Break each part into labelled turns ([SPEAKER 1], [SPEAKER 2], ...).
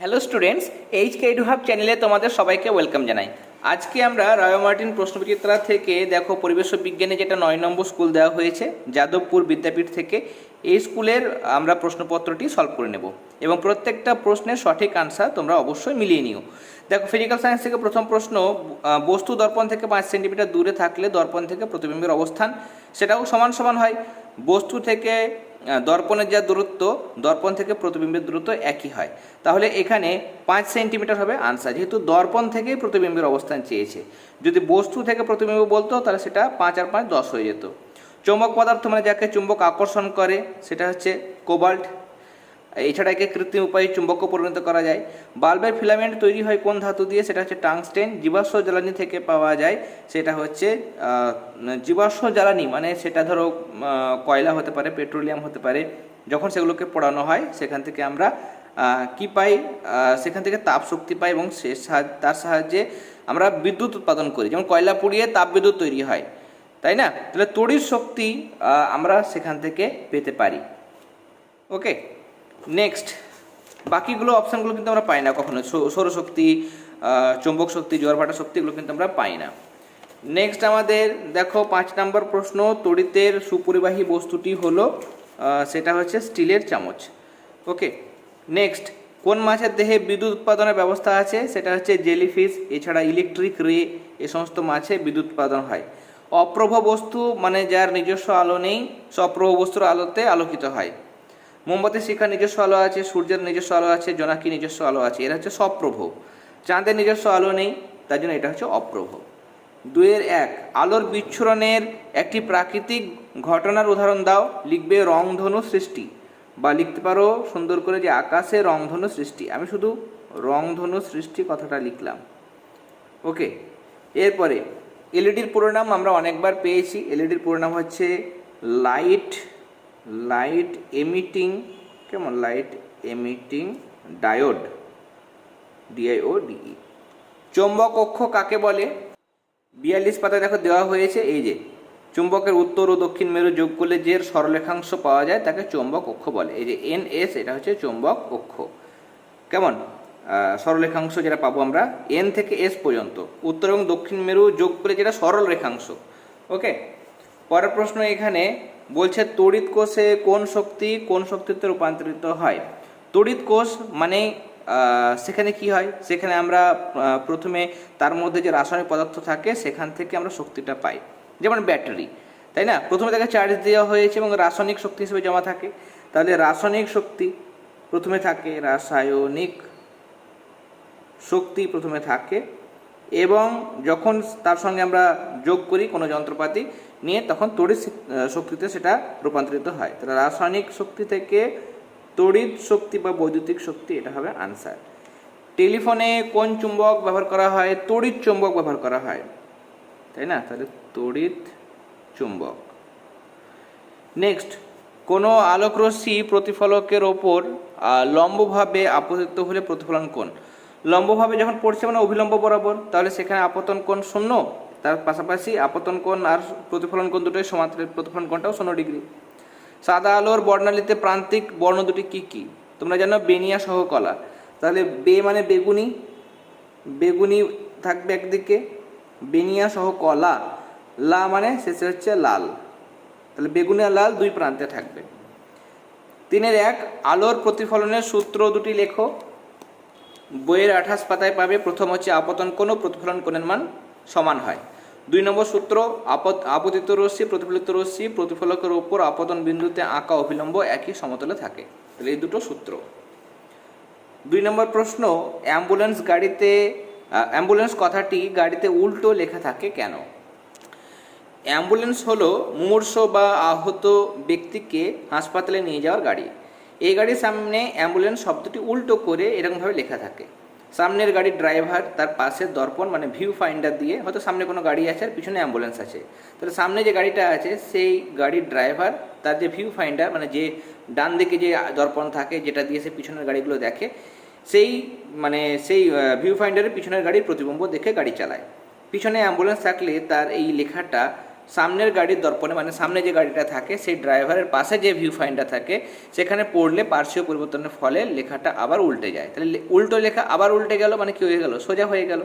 [SPEAKER 1] Hello students H K two hub চ্যানেলে তোমাদের সবাইকে ওয়েলকাম জানাই। আজকে আমরা রায় মার্টিন প্রশ্নবিচিত্রা থেকে দেখো পরিবেশ বিজ্ঞানে যেটা নয় নম্বর স্কুল দেওয়া হয়েছে, যাদবপুর বিদ্যাপীঠ থেকে। এই স্কুলের আমরা প্রশ্নপত্রটি সলভ করে নেব এবং প্রত্যেকটা প্রশ্নের সঠিক আনসার তোমরা অবশ্যই মিলিয়ে নিও। দেখো ফিজিক্যাল সায়েন্স থেকে প্রথম প্রশ্ন বস্তু দর্পণ থেকে পাঁচ সেন্টিমিটার দূরে থাকলে দর্পণ থেকে প্রতিবিম্বের অবস্থান, সেটাও সমান সমান হয়। বস্তু থেকে দর্পণের যা দূরত্ব, দর্পণ থেকে প্রতিবিম্বের দূরত্ব একই হয়। তাহলে এখানে পাঁচ সেন্টিমিটার হবে আনসার। যেহেতু দর্পণ থেকেই প্রতিবিম্বের অবস্থান চেয়েছে। যদি বস্তু থেকে প্রতিবিম্ব বলতো, তাহলে সেটা পাঁচ আর পাঁচ দশ হয়ে যেত। চৌম্বক পদার্থ মানে যাকে চুম্বক আকর্ষণ করে, সেটা হচ্ছে কোবাল্ট এছাড়া একে কৃত্রিম উপায়ে চুম্বকও পরিণত করা যায়। বাল্বের ফিলামেন্ট তৈরি হয় কোন ধাতু দিয়ে? সেটা হচ্ছে টাংস্টেন। জীবাশ্ম জ্বালানি থেকে পাওয়া যায়। সেটা হচ্ছে জীবাশ্ম জ্বালানি মানে সেটা ধরো কয়লা হতে পারে, পেট্রোলিয়াম হতে পারে। যখন সেগুলোকে পোড়ানো হয়, সেখান থেকে আমরা কি পাই? সেখান থেকে তাপ শক্তি পাই এবং সে তার সাহায্যে আমরা বিদ্যুৎ উৎপাদন করি। যেমন কয়লা পুড়িয়ে তাপ বিদ্যুৎ তৈরি হয়। তাই না? তাহলে তড়িৎ শক্তি আমরা সেখান থেকে পেতে পারি। ওকে নেক্সট বাকিগুলো অপশানগুলো কিন্তু আমরা পাই না কখনো। সৌরশক্তি চৌম্বক শক্তি জোয়ারভাটা শক্তি, এগুলো কিন্তু আমরা পাই না। নেক্সট আমাদের, দেখো, পাঁচ নম্বর প্রশ্ন, তড়িতের সুপরিবাহী বস্তুটি হলো সেটা হচ্ছে স্টিলের চামচ। ওকে নেক্সট কোন মাছের দেহে বিদ্যুৎ উৎপাদনের ব্যবস্থা আছে? সেটা হচ্ছে জেলিফিশ, এছাড়া ইলেকট্রিক রে, এ সমস্ত মাছে বিদ্যুৎ উৎপাদন হয়। অপ্রভ বস্তু মানে যার নিজস্ব আলো নেই সে অপ্রভ বস্তুর আলোতে আলোকিত হয়। মোমবাতি শিখার নিজস্ব আলো আছে, সূর্যের নিজস্ব আলো আছে জোনাকি নিজস্ব আলো আছে, এরা হচ্ছে সপ্রভ। চাঁদের নিজস্ব আলো নেই, তার জন্য এটা হচ্ছে অপ্রভ। দুয়ের এক, আলোর বিচ্ছুরণের একটি প্রাকৃতিক ঘটনার উদাহরণ দাও, লিখবে রংধনু সৃষ্টি। বা লিখতে পারো সুন্দর করে যে আকাশে রংধনু সৃষ্টি। আমি শুধু রংধনু সৃষ্টি কথাটা লিখলাম। ওকে, এরপরে, এলইডির পুরো নাম আমরা অনেকবার পেয়েছি। এলইডির পুরো নাম হচ্ছে লাইট লাইট এমিটিং কেমন? Light emitting diode DIO DE চৌম্বক অক্ষ কাকে বলে? বিয়াল্লিশ পাতায় দেখো দেওয়া হয়েছে এই যে চুম্বকের উত্তর ও দক্ষিণ মেরু যোগ করলে যে সরলেখাংশ পাওয়া যায় তাকে চৌম্বক অক্ষ বলে। এই যে এন এস এটা হচ্ছে চৌম্বক অক্ষ। কেমন? আহ, সরলরেখাংশ যেটা পাবো আমরা এন থেকে এস পর্যন্ত। উত্তর এবং দক্ষিণ মেরু যোগ করে যেটা সরল রেখাংশ ওকে? পরের প্রশ্ন এখানে বলছে তড়িৎ কোষে কোন শক্তি কোন শক্তিতে রূপান্তরিত হয়? তড়িৎ কোষ মানে সেখানে কি হয়? সেখানে আমরা প্রথমে তার মধ্যে যে রাসায়নিক পদার্থ থাকে সেখান থেকে আমরা শক্তিটা পাই। যেমন ব্যাটারি, তাই না? প্রথমে তাকে চার্জ দেওয়া হয়েছে এবং রাসায়নিক শক্তি হিসেবে জমা থাকে। তাহলে রাসায়নিক শক্তি প্রথমে থাকে রাসায়নিক শক্তি প্রথমে থাকে এবং যখন তার সঙ্গে আমরা যোগ করি কোনো যন্ত্রপাতি নিয়ে, তখন তড়িৎ শক্তিতে সেটা রূপান্তরিত হয়। তাহলে রাসায়নিক শক্তি থেকে তড়িৎ শক্তি বা বৈদ্যুতিক শক্তি, এটা হবে আনসার। টেলিফোনে কোন চুম্বক ব্যবহার করা হয়? তড়িৎ চুম্বক ব্যবহার করা হয়। তাই না? তাহলে তড়িৎ চুম্বক। নেক্সট, কোনো আলোকরশ্মি প্রতিফলকের ওপর লম্বভাবে আপতিত হলে প্রতিফলন কোণ লম্বভাবে যখন পড়ছে মানে অভিলম্ব বরাবর, তাহলে সেখানে আপতন কোণ শূন্য, তার পাশাপাশি আপতন কোণ আর প্রতিফলন কোণ দুটোই সমান্তরাল, প্রতিফলন কোণটাও শূন্য ডিগ্রি। সাদা আলোর বর্ণালীতে প্রান্তিক বর্ণ দুটি কী কী? তোমরা জানো বেনিয়া সহ কলা তাহলে বে মানে বেগুনি বেগুনি থাকবে একদিকে, বেনিয়া সহ কলা লা মানে শেষে হচ্ছে লাল। তাহলে বেগুনি আর লাল দুই প্রান্তে থাকবে। তিনের এক, আলোর প্রতিফলনের সূত্র দুটি লেখো। বইয়ের আঠাশ পাতায় পাবে, প্রথম হচ্ছে আপতন ও প্রতিফলন কোণের মান সমান হয়। দুই নম্বর সূত্র, আপত, আপতিত রশ্মি, প্রতিফলিত রশ্মি, প্রতিফলকের ওপর আপতন বিন্দুতে আঁকা অবিলম্ব একই সমতলে থাকে। তাহলে এই দুটো সূত্র। দুই নম্বর প্রশ্ন, অ্যাম্বুলেন্স গাড়িতে অ্যাম্বুলেন্স কথাটি গাড়িতে উল্টো লেখা থাকে কেন? অ্যাম্বুলেন্স হলো মুমূর্ষ বা আহত ব্যক্তিকে হাসপাতালে নিয়ে যাওয়ার গাড়ি। এই গাড়ির সামনে অ্যাম্বুলেন্স শব্দটি উল্টো করে এরকমভাবে লেখা থাকে। সামনের গাড়ির ড্রাইভার তার পাশের দর্পণ মানে ভিউ ফাইন্ডার দিয়ে হয়তো সামনে কোনো গাড়ি আছে আর পিছনে অ্যাম্বুলেন্স আছে। তাহলে সামনে যে গাড়িটা আছে সেই গাড়ির ড্রাইভার তার যে ভিউ ফাইন্ডার মানে যে ডান দিকে যে দর্পণ থাকে যেটা দিয়ে সে পিছনের গাড়িগুলো দেখে, সেই মানে সেই ভিউ ফাইন্ডারের পিছনের গাড়ির প্রতিবিম্ব দেখে গাড়ি চালায়। পিছনে অ্যাম্বুলেন্স থাকলে তার এই লেখাটা সামনের গাড়ির দর্পণে মানে সামনে যে গাড়িটা থাকে, সেই ড্রাইভারের পাশে যে ভিউ ফাইন্ডার থাকে, সেখানে পড়লে পার্শ্বীয় পরিবর্তনের ফলে লেখাটা আবার উল্টে যায়। তাহলে উল্টো লেখা আবার উল্টে গেল মানে কি হয়ে গেল? সোজা হয়ে গেল।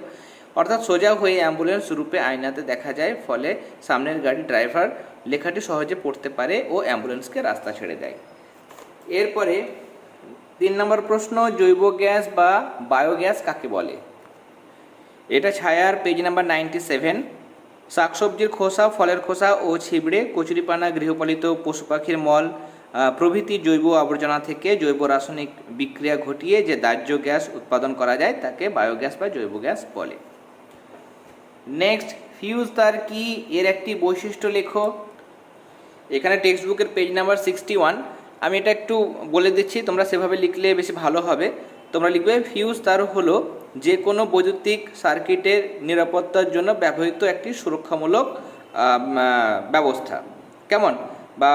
[SPEAKER 1] অর্থাৎ সোজা হয়ে অ্যাম্বুলেন্স রূপে আয়নাতে দেখা যায়, ফলে সামনের গাড়ি ড্রাইভার লেখাটি সহজে পড়তে পারে ও অ্যাম্বুলেন্সকে রাস্তা ছেড়ে দেয়। এরপরে তিন নম্বর প্রশ্ন, জৈব গ্যাস বা বায়োগ্যাস কাকে বলে? এটা ছায়ার পেজ নাম্বার নাইনটি সেভেন শাকসবজির খোসা, ফলের খোসা ও ছিবড়ে, কচুরিপানা, গৃহপালিত পশু পাখির মল প্রভৃতি জৈব আবর্জনা থেকে জৈব রাসায়নিক বিক্রিয়া ঘটিয়ে যে দাহ্য গ্যাস উৎপাদন করা যায়, তাকে বায়োগ্যাস বা জৈব গ্যাস বলে। নেক্সট, ফিউজ তার কি? এর একটি বৈশিষ্ট্য লেখো। এখানে টেক্সট বুকের পেজ নাম্বার সিক্সটি ওয়ান। আমি এটা একটু বলে দিচ্ছি, তোমরা সেভাবে লিখলে বেশি ভালো হবে। তোমরা লিখবে ফিউজ তার হলো যে কোনো বৈদ্যুতিক সার্কিটের নিরাপত্তার জন্য ব্যবহৃত একটি সুরক্ষামূলক ব্যবস্থা। কেমন? বা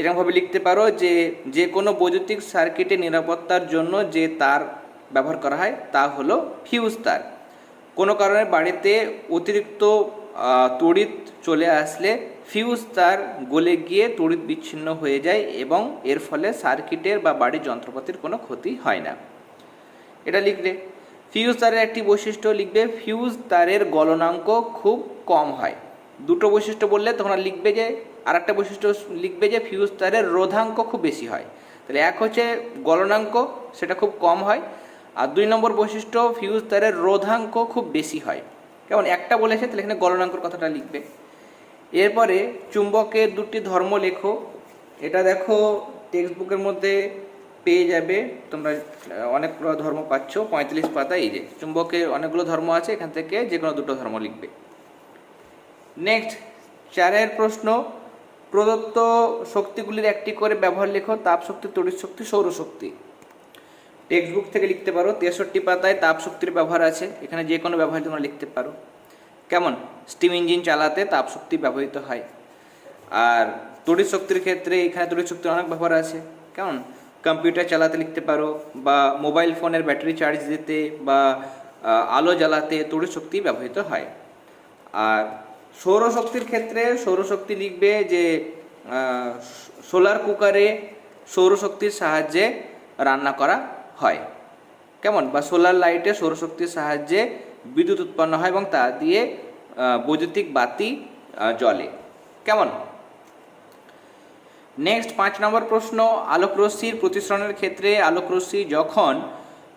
[SPEAKER 1] এরকমভাবে লিখতে পারো যে যে কোনো বৈদ্যুতিক সার্কিটের নিরাপত্তার জন্য যে তার ব্যবহার করা হয়, তা হলো ফিউজ তার। কোনো কারণে বাড়িতে অতিরিক্ত তড়িৎ চলে আসলে ফিউজ তার গলে গিয়ে তড়িৎ বিচ্ছিন্ন হয়ে যায় এবং এর ফলে সার্কিটের বা বাড়ির যন্ত্রপাতির কোনো ক্ষতি হয় না। এটা লিখলে। ফিউজ তারের একটি বৈশিষ্ট্য লিখবে ফিউজ তারের গলনাঙ্ক খুব কম হয়। দুটো বৈশিষ্ট্য বললে তোমরা লিখবে যে আর একটা বৈশিষ্ট্য লিখবে যে ফিউজ তারের রোধাঙ্ক খুব বেশি হয়। তাহলে এক হচ্ছে গলনাঙ্ক, সেটা খুব কম হয়। আর দুই নম্বর বৈশিষ্ট্য ফিউজ তারের রোধাঙ্ক খুব বেশি হয়। কেমন? একটা বলেছে, তাহলে এখানে গলনাঙ্কর কথাটা লিখবে। এরপরে চুম্বকের দুটি ধর্ম লেখো এটা দেখো টেক্সট বুকের মধ্যে পেয়ে যাবে, তোমরা অনেকগুলো ধর্ম পাচ্ছ, পঁয়তাল্লিশ পাতা, এই যে চুম্বকের অনেকগুলো ধর্ম আছে, এখান থেকে যে কোনো দুটো ধর্ম লিখবে। নেক্সট চারের প্রশ্ন, প্রদত্ত শক্তিগুলির একটি করে ব্যবহার লেখো তাপ শক্তি তড়িৎ শক্তি সৌরশক্তি। টেক্সট বুক থেকে লিখতে পারো, তেষট্টি পাতায় তাপ শক্তির ব্যবহার আছে, এখানে যে কোনো ব্যবহার তোমরা লিখতে পারো। কেমন? স্টিম ইঞ্জিন চালাতে তাপ শক্তি ব্যবহৃত হয়। আর তড়িৎ শক্তির ক্ষেত্রে এখানে তড়িৎ শক্তির অনেক ব্যবহার আছে। কেমন? কম্পিউটার চালাতে লিখতে পারো বা মোবাইল ফোনের ব্যাটারি চার্জ দিতে বা আলো জ্বালাতে শক্তি ব্যবহৃত হয়। আর সৌরশক্তির ক্ষেত্রে সৌরশক্তি লিখবে যে সোলার কুকারে সৌরশক্তির সাহায্যে রান্না করা হয়। কেমন? বা সোলার লাইটে সৌরশক্তির সাহায্যে বিদ্যুৎ উৎপন্ন হয় এবং তা দিয়ে বৈদ্যুতিক বাতি জ্বলে। কেমন? নেক্সট পাঁচ নম্বর প্রশ্ন আলোকরশ্মির প্রতিসরণের ক্ষেত্রে আলোকরশ্মি যখন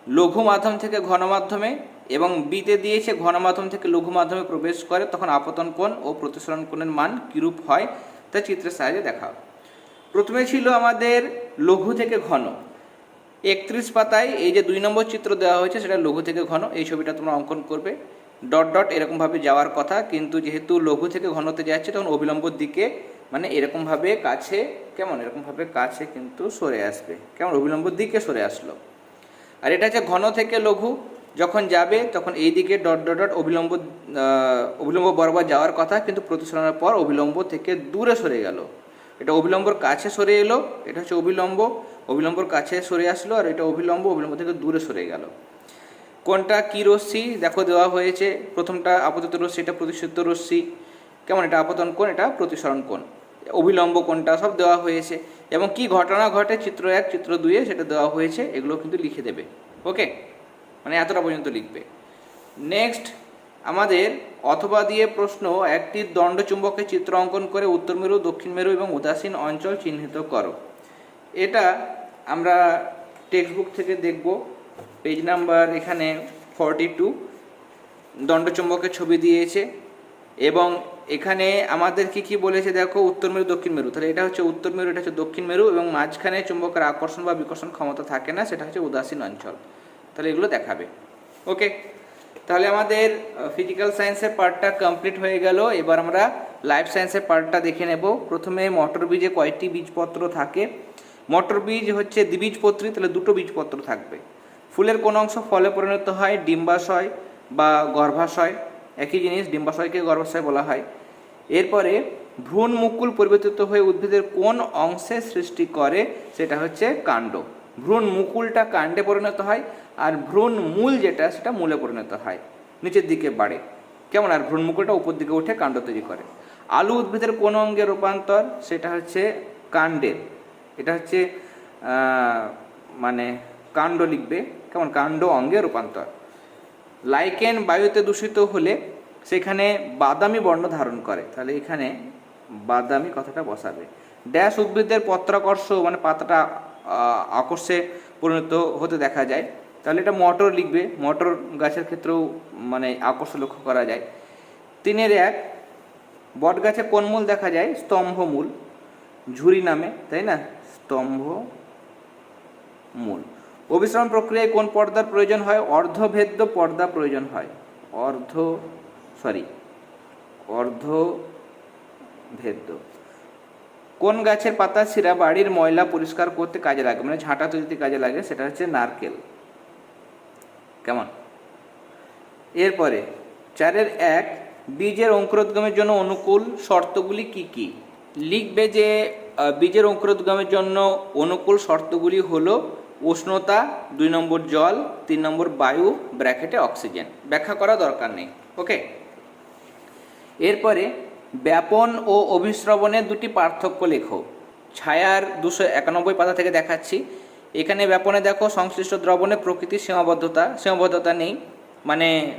[SPEAKER 1] লঘু মাধ্যম থেকে ঘন মাধ্যমে এবং বিতে দিয়েছে ঘন মাধ্যম থেকে লঘু মাধ্যমে প্রবেশ করে, তখন আপতন কোণ ও প্রতিসরণ কোণের মান কীরূপ হয়? তা চিত্রের সাহায্যে দেখাও। প্রথমে ছিল আমাদের লঘু থেকে ঘন। একত্রিশ পাতায় এই যে দুই নম্বর চিত্র দেওয়া হয়েছে, সেটা লঘু থেকে ঘন। এই ছবিটা তোমরা অঙ্কন করবে। ডট ডট এরকমভাবে যাওয়ার কথা, কিন্তু যেহেতু লঘু থেকে ঘনতে যাচ্ছে, তখন অবিলম্বর দিকে মানে এরকমভাবে কাছে কেমন? এরকমভাবে কাছে কিন্তু সরে আসবে। কেমন? অবিলম্বর দিকে সরে আসলো। আর এটা হচ্ছে ঘন থেকে লঘু। যখন যাবে, তখন এই দিকে ডট ডট ডট অবিলম্ব অবিলম্ব বরাবর যাওয়ার কথা, কিন্তু প্রতিসরণের পর অবিলম্ব থেকে দূরে সরে গেল। এটা অবিলম্বর কাছে সরে এলো, এটা হচ্ছে অবিলম্ব। অবিলম্বর কাছে সরে আসলো, আর এটা অবিলম্ব অবিলম্ব থেকে দূরে সরে গেল। কোনটা কি রশ্মি? দেখো, দেওয়া হয়েছে। প্রথমটা আপাতত রশ্মি, এটা প্রতিশুদ্ধ রশ্মি। কেমন? এটা আপতন কোণ, এটা প্রতিসরণ কোণ। অবিলম্ব কোনটা সব দেওয়া হয়েছে এবং কি ঘটনা ঘটে চিত্র এক, চিত্র দুইয়ে সেটা দেওয়া হয়েছে, এগুলো কিন্তু লিখে দেবে। ওকে? মানে এতটা পর্যন্ত লিখবে। নেক্সট আমাদের অথবা দিয়ে প্রশ্ন, একটি দণ্ডচুম্বকের চিত্র অঙ্কন করে উত্তর মেরু, দক্ষিণ মেরু এবং উদাসীন অঞ্চল চিহ্নিত করো। এটা আমরা টেক্সট বুক থেকে দেখব। পেজ নাম্বার এখানে ফর্টি টু দণ্ডচুম্বকের ছবি দিয়েছে এবং এখানে আমাদের কি কি বলেছে দেখো উত্তর মেরু, দক্ষিণ মেরু। তাহলে এটা হচ্ছে উত্তর মেরু, এটা হচ্ছে দক্ষিণ মেরু এবং মাঝখানে চুম্বকের আকর্ষণ বা বিকর্ষণ ক্ষমতা থাকে না, সেটা হচ্ছে উদাসীন অঞ্চল। তাহলে এগুলো দেখাবে। ওকে তাহলে আমাদের ফিজিক্যাল সায়েন্সের পার্টটা কমপ্লিট হয়ে গেল। এবার আমরা লাইফ সায়েন্সের পার্টটা দেখে নেব। প্রথমে মটর বীজে কয়টি বীজপত্র থাকে? মটর বীজ হচ্ছে দ্বিবীজপত্রী, তাহলে দুটো বীজপত্র থাকবে। ফুলের কোন অংশ ফলে পরিণত হয়? ডিম্বাশয় বা গর্ভাশয়। একই জিনিস, ডিম্বাশয়কে গর্ভাশয় বলা হয়। এরপরে ভ্রূণ মুকুল পরিবর্তিত হয়ে উদ্ভিদের কোন অংশে সৃষ্টি করে সেটা হচ্ছে কাণ্ড। ভ্রূণ মুকুলটা কাণ্ডে পরিণত হয় আর ভ্রূণ মূল যেটা সেটা মূলে পরিণত হয়। নিচের দিকে বাড়ে। কেমন? আর ভ্রূণ মুকুলটা উপর দিকে উঠে কাণ্ড তৈরি করে। আলু উদ্ভিদের কোন অঙ্গে রূপান্তর? সেটা হচ্ছে কাণ্ডের। এটা হচ্ছে মানে কাণ্ড লিখবে। কেমন? কাণ্ড অঙ্গে রূপান্তর। লাইকেন বায়ুতে দূষিত হলে সেখানে বাদামি বর্ণ ধারণ করে। তাহলে এখানে বাদামি কথাটা বসাবে। ড্যাশ উদ্ভিদের পত্রাকর্ষ মানে পাতাটা আকর্ষে পরিণত হতে দেখা যায়। তাহলে এটা মটর লিখবে। মটর গাছের ক্ষেত্রেও মানে আকর্ষ লক্ষ্য করা যায়। তিনের এক বট গাছে কোন মূল দেখা যায়? স্তম্ভ মূল। ঝুরি নামে, তাই না? স্তম্ভ মূল। অবিশ্রাম প্রক্রিয়ায় কোন পর্দার প্রয়োজন হয়? অর্ধভেদ্য পর্দা প্রয়োজন হয়। অর্ধ সরি, অর্ধভেদ্য। কোন গাছের পাতা শিরা বাড়ির ময়লা পরিষ্কার করতে কাজে লাগে? মানে ঝাঁটা তৈরিতে কাজে লাগে, সেটা হচ্ছে নারকেল। কেমন? এরপরে, চারের এক, বীজের অঙ্কুরোদ্গমের জন্য অনুকূল শর্তগুলি কি কি? লিখবে যে বীজের অঙ্কুরোদ্গমের জন্য অনুকূল শর্তগুলি হলো উষ্ণতা, দুই নম্বর জল, তিন নম্বর বায়ু, ব্র্যাকেটে অক্সিজেন। ব্যাখ্যা করা দরকার নেই। ওকে? এরপরে, ব্যাপন ও অভিশ্রবণের দুটি পার্থক্য লেখো। ছায়ার দুশো একানব্বই পাতা থেকে দেখাচ্ছি। এখানে ব্যাপনে দেখো, সংশ্লিষ্ট দ্রবণে প্রকৃতির সীমাবদ্ধতা সীমাবদ্ধতা নেই। মানে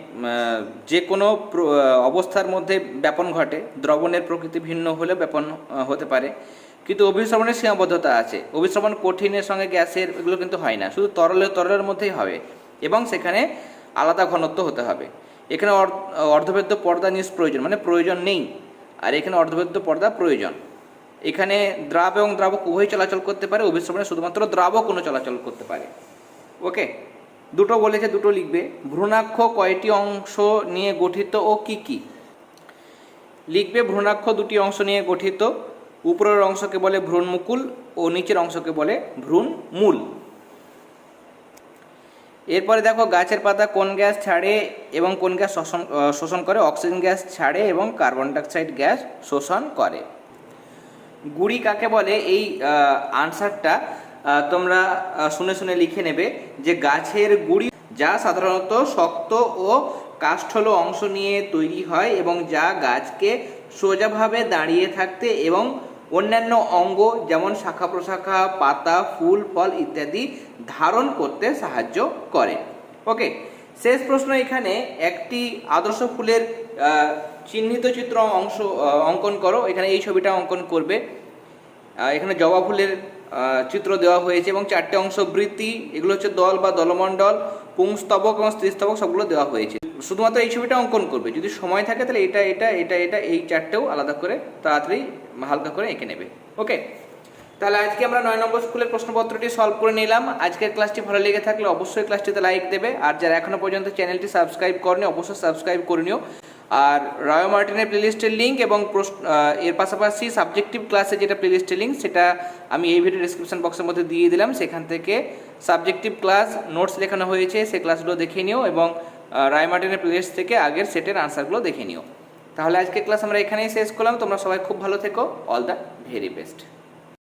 [SPEAKER 1] যে কোনো অবস্থার মধ্যে ব্যাপন ঘটে। দ্রবণের প্রকৃতি ভিন্ন হলে ব্যাপন হতে পারে। কিন্তু অভিশ্রবণের সীমাবদ্ধতা আছে। অভিশ্রবণ কঠিনের সঙ্গে গ্যাসের, এগুলো কিন্তু হয় না। শুধু তরলের তরলের মধ্যেই হবে। এবং সেখানে আলাদা ঘনত্ব হতে হবে। এখানে অর্ধ- অর্ধবেদ্য পর্দা নিজ প্রয়োজন মানে প্রয়োজন নেই। আর এখানে অর্ধবেদ্য পর্দা প্রয়োজন। এখানে দ্রাব এবং দ্রাবক উভয় চলাচল করতে পারে, অভিশ্রবণে শুধুমাত্র দ্রাবক কোনো চলাচল করতে পারে। ওকে? দুটো বলেছে, দুটো লিখবে। ভ্রূণাক্ষ কয়টি অংশ নিয়ে গঠিত ও কি কি? লিখবে, ভ্রূণাক্ষ দুটি অংশ নিয়ে গঠিত। উপরের অংশকে বলে ভ্রূণমুকুল ও নিচের অংশকে বলে ভ্রূণ মূল এরপরে দেখো গাছের পাতা কোন গ্যাস ছাড়ে এবং কোন গ্যাস শোষণ শোষণ করে? অক্সিজেন গ্যাস ছাড়ে এবং কার্বন ডাইঅক্সাইড গ্যাস শোষণ করে। গুড়ি কাকে বলে? এই আনসারটা তোমরা শুনে শুনে লিখে নেবে যে গাছের গুড়ি যা সাধারণত শক্ত ও কাষ্ঠল অংশ নিয়ে তৈরি হয় এবং যা গাছকে সোজাভাবে দাঁড়িয়ে থাকতে এবং অন্যান্য অঙ্গ যেমন শাখা প্রশাখা, পাতা, ফুল, ফল ইত্যাদি ধারণ করতে সাহায্য করে। ওকে, শেষ প্রশ্ন এখানে একটি আদর্শ ফুলের চিহ্নিত চিত্র অংশ অঙ্কন করো। এখানে এই ছবিটা অঙ্কন করবে। এখানে জবা ফুলের চিত্র দেওয়া হয়েছে এবং চারটে অংশ বৃত্তি, এগুলো হচ্ছে দল বা দলমণ্ডল, পুংস্তবক এবং স্ত্রীস্তবক সবগুলো দেওয়া হয়েছে। শুধুমাত্র এই ছবিটা অঙ্কন করবে। যদি সময় থাকে তাহলে এটা এটা এটা এটা, এই চারটেও আলাদা করে তাড়াতাড়ি হালকা করে এঁকে নেবে। ওকে? তাহলে আজকে আমরা নয় নম্বর স্কুলের প্রশ্নপত্রটি সলভ করে নিলাম। আজকের ক্লাসটি ভালো লেগে থাকলে অবশ্যই ক্লাসটিতে লাইক দেবে। আর যারা এখনও পর্যন্ত চ্যানেলটি সাবস্ক্রাইব করেনি, অবশ্যই সাবস্ক্রাইব করে নিও। আর রয় মার্টিনের প্লেলিস্টের লিঙ্ক এবং এর পাশাপাশি সাবজেক্টিভ ক্লাসে যেটা প্লেলিস্টের লিঙ্ক সেটা আমি এই ভিডিও ডিসক্রিপশন বক্সের মধ্যে দিয়ে দিলাম। সেখান থেকে সাবজেক্টিভ ক্লাস নোটস লেখানো হয়েছে সেই ক্লাসগুলো দেখে নিও এবং রায় মার্টিনের প্লেলিস্ট থেকে আগের সেটের আনসারগুলো দেখে নিও। তাহলে আজকে ক্লাস আমরা এখানেই শেষ করলাম। তোমরা সবাই খুব ভালো থেকো। All the very best